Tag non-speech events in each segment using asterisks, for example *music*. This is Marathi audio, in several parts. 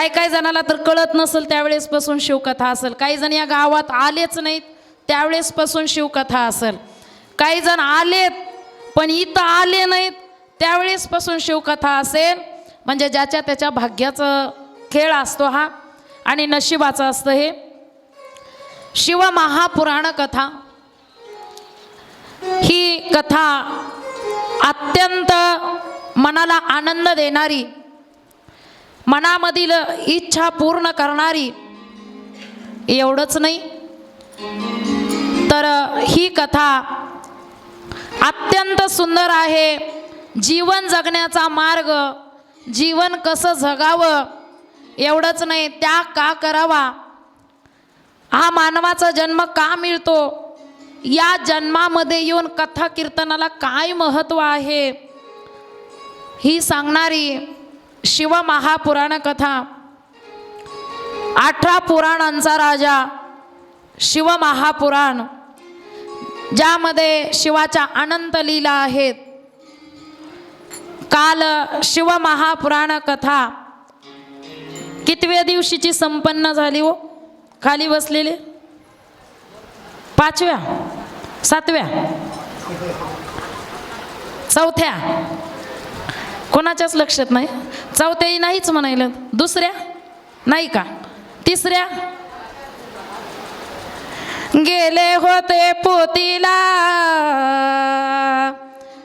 काही काही जणाला तर कळत नसेल त्यावेळेसपासून शिवकथा असेल. काही जण या गावात आलेच नाहीत त्यावेळेसपासून शिवकथा असेल. काही जण आलेत पण इथं आले नाहीत त्यावेळेसपासून शिवकथा असेल. म्हणजे ज्याच्या त्याच्या भाग्याचं खेळ असतो हा आणि नशिबाचं असतं हे. शिव महापुराण कथा. ही कथा अत्यंत मनाला आनंद देणारी मनामधील इच्छा पूर्ण करणारी एवढंच नाही. तर ही कथा अत्यंत सुंदर आहे. जीवन जगण्याचा मार्ग जीवन कसं जगावं एवढंच नाही. त्या का करावा? हा मानवाचा जन्म का मिळतो? या जन्मामध्ये येऊन कथा कीर्तनाला काय महत्त्व आहे? ही सांगणारी शिव महापुराण कथा अठरा पुराणांचा राजा शिव महापुराण ज्यामध्ये शिवाच्या अनंत लीला आहेत. काल शिव महापुराण कथा कितव्या दिवशीची संपन्न झाली हो? खाली बसलेले? पाचव्या? सातव्या? चौथ्या? कोणाच्याच लक्षात नाही. चौथ्याही नाहीच म्हणायला. दुसऱ्या? नाही का? तिसऱ्या? गेले होते पोतीला.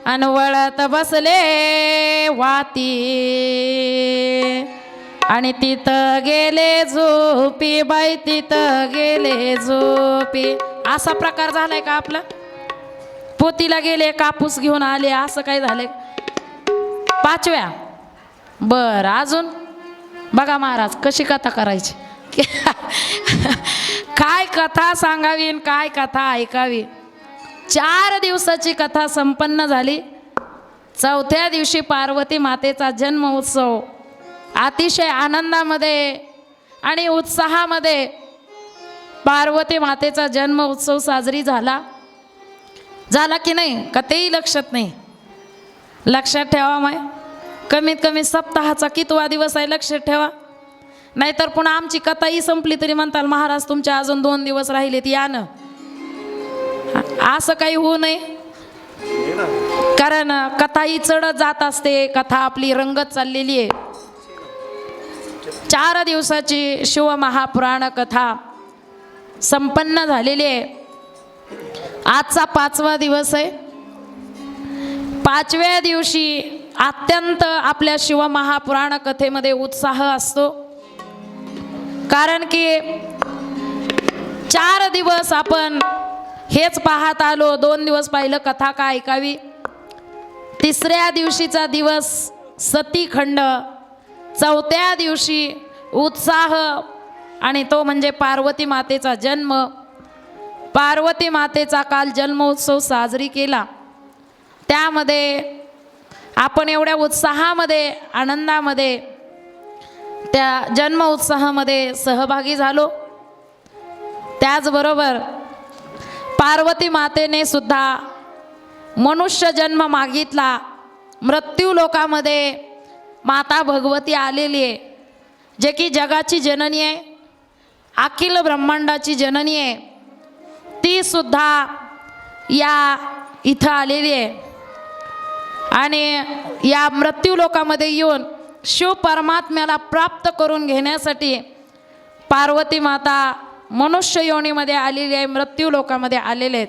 अनवळत बसले वाती. आणि तिथं गेले झोपी बाई तिथं गेले झोपी. असा प्रकार झालाय का आपला? पोतीला गेले कापूस घेऊन आले असं काय झालंय? पाचव्या. बरं अजून? बघा महाराज कशी कथा करायची? *laughs* काय कथा सांगावी आणि काय कथा ऐकावी? चार दिवसाची कथा संपन्न झाली. चौथ्या दिवशी पार्वती मातेचा जन्म उत्सव. अतिशय आनंदामध्ये आणि उत्साहामध्ये पार्वती मातेचा जन्म उत्सव साजरी झाला. झाला की नाही? का तेही लक्षात नाही. लक्षात ठेवा माय कमीत कमी सप्ताहाचा कितवा दिवस आहे लक्षात ठेवा. नाहीतर पुन्हा आमची कथाही संपली तरी म्हणताल महाराज तुमच्या अजून दोन दिवस राहिलेत या ना. असं काही होऊ नये. कारण कथाही चढत जात असते कथा आपली रंगत चाललेली आहे. चार दिवसाची शिव महापुराण कथा संपन्न झालेली आहे. आजचा पाचवा दिवस आहे. पाचव्या दिवशी अत्यंत आपल्या शिव महापुराण कथेमध्ये उत्साह असतो. कारण की चार दिवस आपण हेच पाहत आलो दोन दिवस पाहिलं कथा का ऐकावी? तिसऱ्या दिवशीचा दिवस सतीखंड चौथ्या दिवशी उत्साह आणि तो म्हणजे पार्वती मातेचा जन्म. पार्वती मातेचा काल जन्मोत्सव साजरी केला. त्यामध्ये आपण एवढ्या उत्साहामध्ये आनंदामध्ये त्या जन्म उत्साहामध्ये सहभागी झालो. त्याचबरोबर पार्वती मातेने सुद्धा मनुष्य जन्म मागितला. मृत्यू लोकामध्ये माता भगवती आलेली आहे जे की जगाची जननी आहे अखिल ब्रह्मांडाची जननी आहे. तीसुद्धा या इथं आलेली आहे. आणि या मृत्यू लोकामध्ये येऊन शिव परमात्म्याला प्राप्त करून घेण्यासाठी पार्वती माता मनुष्य योनीमध्ये आलेली आहे मृत्यू लोकामध्ये आलेले आहेत.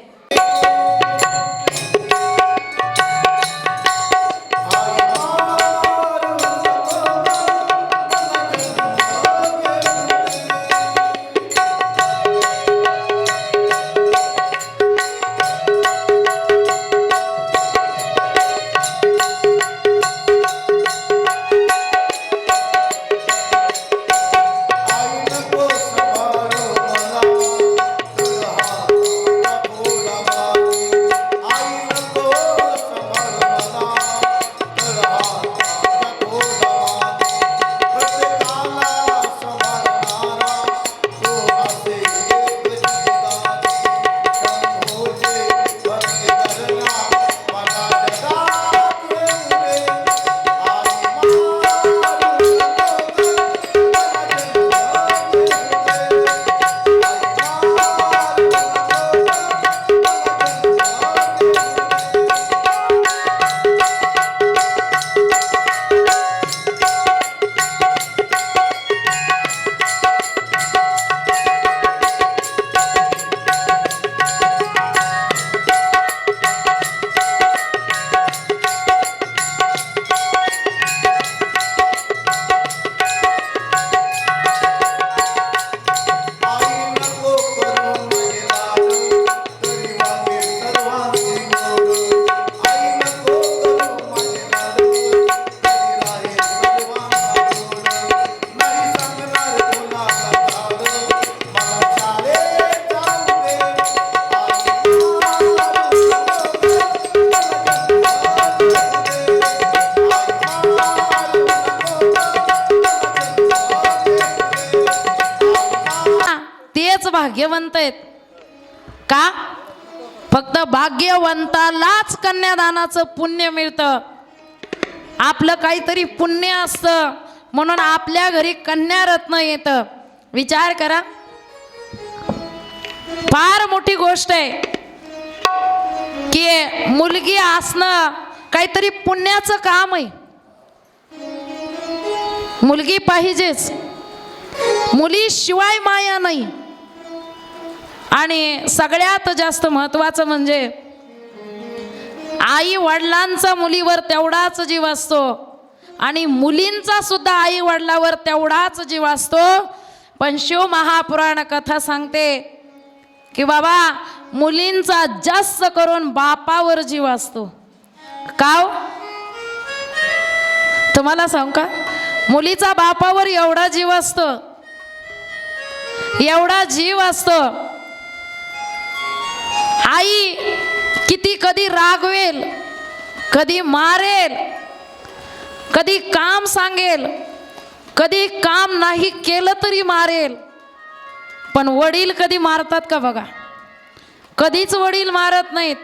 भाग्यवंत आहेत. का? फक्त भाग्यवंतालाच कन्यादानाचं पुण्य मिळतं. आपलं काहीतरी पुण्य असतं. म्हणून आपल्या घरी कन्यारत्न येतं. विचार करा. फार मोठी गोष्ट आहे. की मुलगी असणं काहीतरी पुण्याचं काम आहे. मुलगी पाहिजेच. मुलीशिवाय माया नाही. आणि सगळ्यात जास्त महत्त्वाचं म्हणजे आई वडिलांचा मुलीवर तेवढाच जीव असतो. आणि मुलींचा सुद्धा आई वडिलावर तेवढाच जीव असतो. पण शिव महापुराण कथा सांगते की बाबा मुलींचा जास्त करून बापावर जीव असतो. काव हो? तुम्हाला सांगू का? मुलीचा बापावर एवढा जीव असतो. एवढा जीव असतो. आई किती कधी रागवेल कधी मारेल कधी काम सांगेल कधी काम नाही केलं तरी मारेल. पण वडील कधी मारतात का बघा? कधीच वडील मारत नाहीत.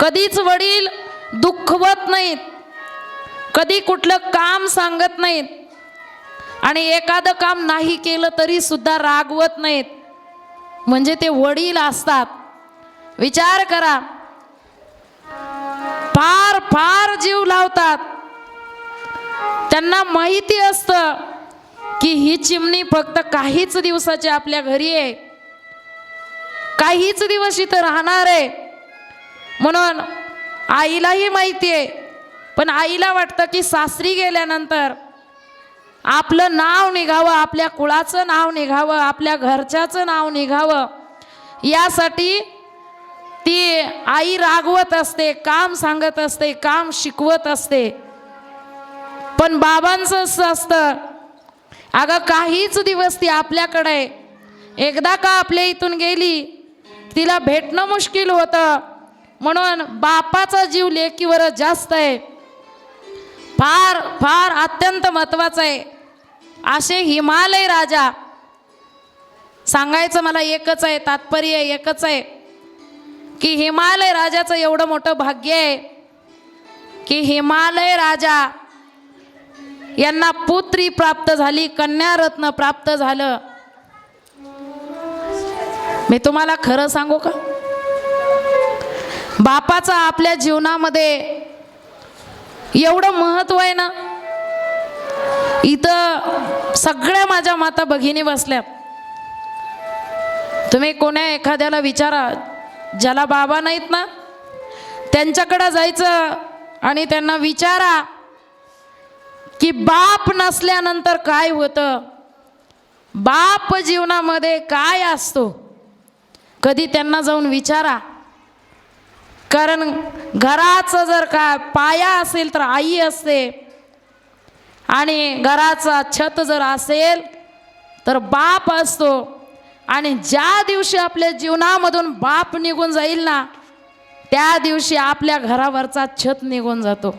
कधीच वडील दुःखवत नाहीत. कधी कुठलं काम सांगत नाहीत. आणि एखादं काम नाही केलं तरी सुद्धा रागवत नाहीत. म्हणजे ते वडील असतात. विचार करा. फार फार जीव लावतात. त्यांना माहिती असतं की ही चिमणी फक्त काहीच दिवसाची आपल्या घरी आहे. काहीच दिवस इथं राहणार आहे. म्हणून आईलाही माहिती आहे. पण आईला वाटतं की सासरी गेल्यानंतर आपलं नाव निघावं आपल्या कुळाचं नाव निघावं आपल्या घरच्याचं नाव निघावं. यासाठी ती आई रागवत असते काम सांगत असते काम शिकवत असते. पण बाबांचं असं असतं अगं काहीच दिवस ती आपल्याकडे एकदा का आपल्या इथून गेली तिला भेटणं मुश्किल होतं. म्हणून बापाचा जीव लेकीवर जास्त आहे. फार फार अत्यंत महत्त्वाचं आहे. असे हिमालय राजा सांगायचं मला एकच आहे तात्पर्य एकच आहे. की हिमालय राजाचं एवढं मोठं भाग्य आहे की हिमालय राजा यांना पुत्री प्राप्त झाली कन्यारत्न प्राप्त झालं. मी तुम्हाला खरं सांगू का? बापाचा आपल्या जीवनामध्ये एवढं महत्त्व आहे ना? इथं सगळ्या माझ्या माता भगिनी बसल्या. तुम्ही कोण्या एखाद्याला विचारा ज्याला बाबा नाहीत ना त्यांच्याकडं जायचं आणि त्यांना विचारा की बाप नसल्यानंतर काय होतं? बाप जीवनामध्ये काय असतो? कधी त्यांना जाऊन विचारा. कारण घराचं जर का पाया असेल तर आई असते. आणि घराचा छत जर असेल तर बाप असतो. आणि ज्या दिवशी आपल्या जीवनामधून बाप निघून जाईल ना त्या दिवशी आपल्या घरावरचा छत निघून जातो.